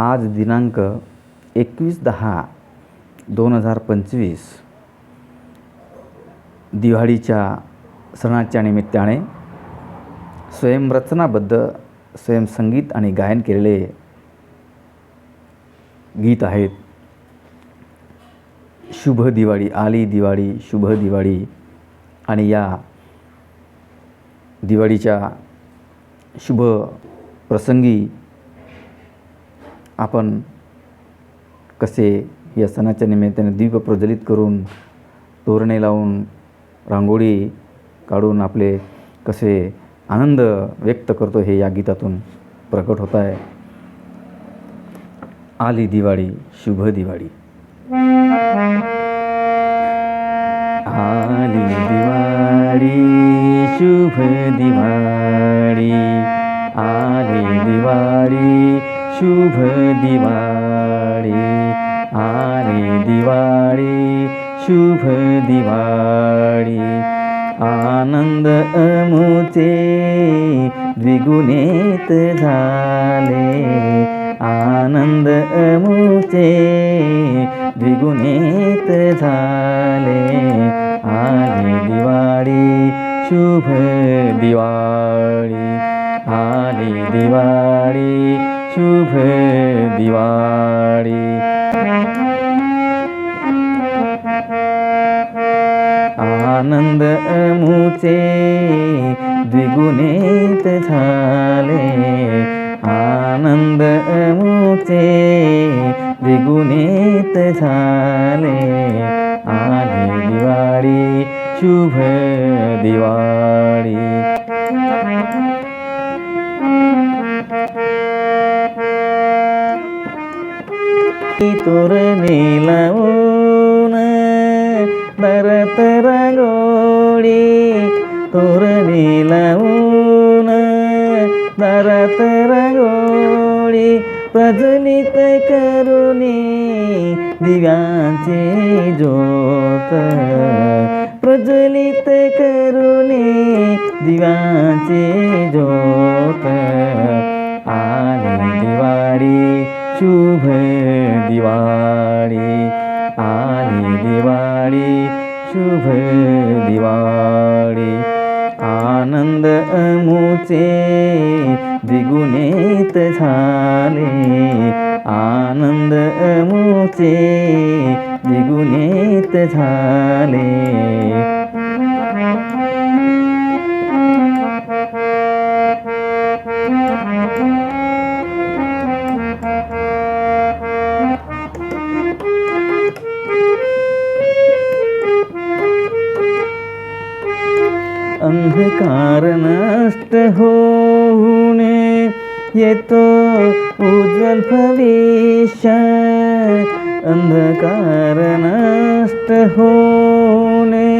आज दिनांक एकवीस दहा दोन हजार पंचवीस. दिवाळीच्या सणाच्या निमित्ताने स्वयंरचनाबद्ध स्वयंसंगीत आणि गायन केलेले गीत आहेत. शुभ दिवाळी आली दिवाळी शुभ दिवाळी आणि या दिवाळीच्या शुभ प्रसंगी आपण कसे या सणाच्या निमित्ताने दीप प्रज्वलित करून तोरणे लावून रांगोळी काढून आपले कसे आनंद व्यक्त करतो हे या गीतातून प्रकट होत आहे. आली दिवाळी शुभ दिवाळी. आली दिवाळी शुभ दिवाळी. आली दिवाळी शुभ दिवाळी. आली दिवाळी शुभ दिवाळी. आनंद अमुचे द्विगुणित झाले. आनंद अमुचे द्विगुणित झाले. आली दिवाळी शुभ दिवाळी. आली दिवाळी शुभ दिवाळी आनंद अमुचे द्विगुणित झाले आनंद अमुचे द्विगुणित झाले आली दिवाळी शुभ दिवाळी तोरणे लावून दरत रांगोळी तोरणे लावून दरत रांगोळी प्रज्वलित करुणी दिव्यांचे ज्योत प्रज्वलित करुणी दिव्यांचे ज्योत. आली दिवाळी शुभ दिवाळी. आली दिवाळी शुभ दिवाळी. आनंद अमुचे द्विगुणित झाले. आनंद अमुचे द्विगुणित झाले. अंधकार नष्ट होणे येतो उज्ज्वल भविष्य अंधकार नष्ट होणे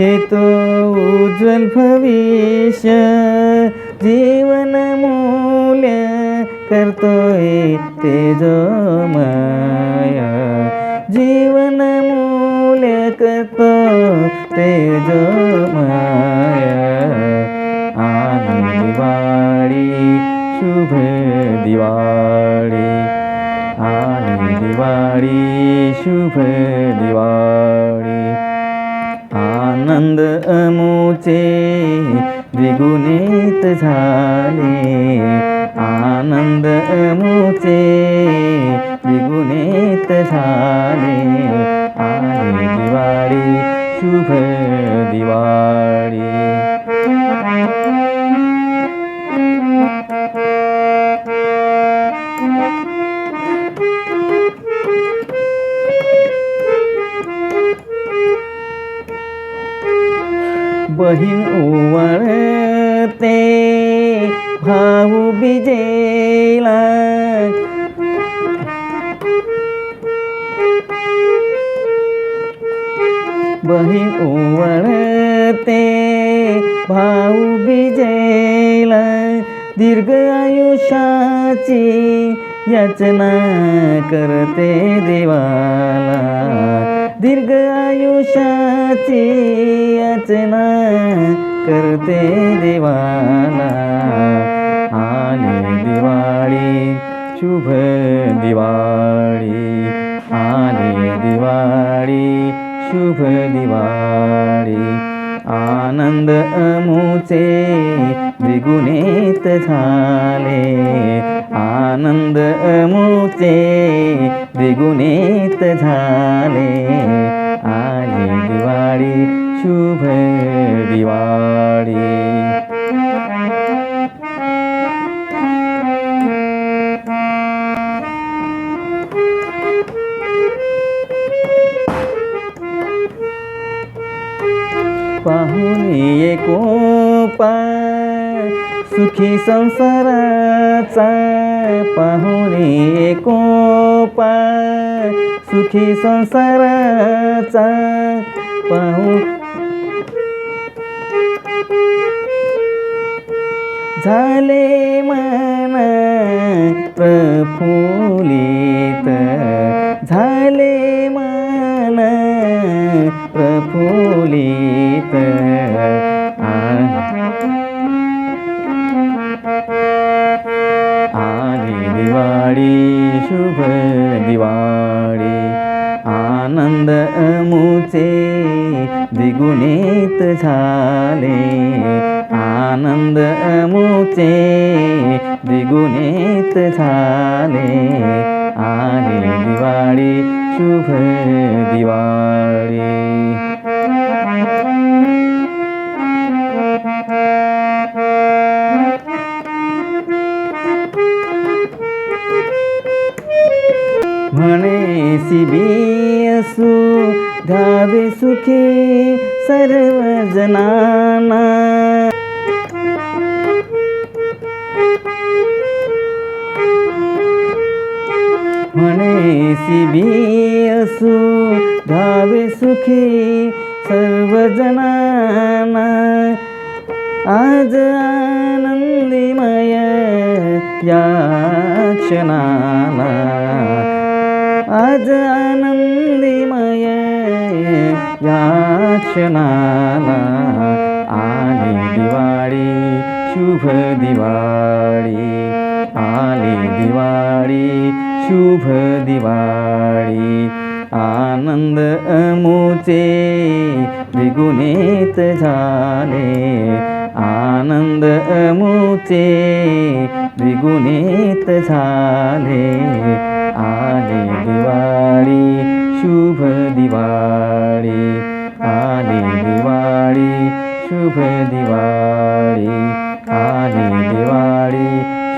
येतो उज्ज्वल भविष्य जीवन मूल्य करतोय तेजोमय जीवन मूल्य करतो तेजोमय दिवाळी. आली दिवाळी शुभ दिवाळी. आनंद अमुचे द्विगुणित झाले. आनंद अमुचे द्विगुणित झाले. आणि दिवाळी शुभ दिवाळी. बहीण ओवाळते भाऊ बिजेला बहीण ओवाळते भाऊ बिजेला दीर्घ आयुष्याची याचना करते देवाला. दीर्घ आयुष्याची याचना करते देवाला. आली दिवाळी शुभ दिवाळी. आली दिवाळी शुभ दिवाळी. आनंद अमुचे द्विगुणित झा द्विगुणित झाले आली दिवाळी शुभ दिवाळी पाहुणे कोपा सुखी संसाराचा पाहुणे कोपा सुखी संसाराचा पाहू झाले मन प्रफुलित झाले मन प्रफुलित दिवाळी शुभ दिवाळी आनंद अमुचे द्विगुणित झाले. आनंद अमुचे द्विगुणित झाले. आली दिवाळी शुभ म्हणे सिबी असू धावे सुखी सर्व जनाना म्हणे सिबी असू धावे सुखी सर्व जनाना आज आनंदीमय या क्षणाला. आज आनंदीमय या क्षणाला आली दिवाळी शुभ दिवाळी. आली दिवाळी शुभ दिवाळी. आनंद अमुचे द्विगुणित झाले. आनंद अमुचे द्विगुणित झाले. आली दिवाळी शुभ दिवाळी आली दिवाळी शुभ दिवाळी आली दिवाळी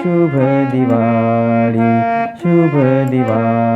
शुभ दिवाळी शुभ दिवाळी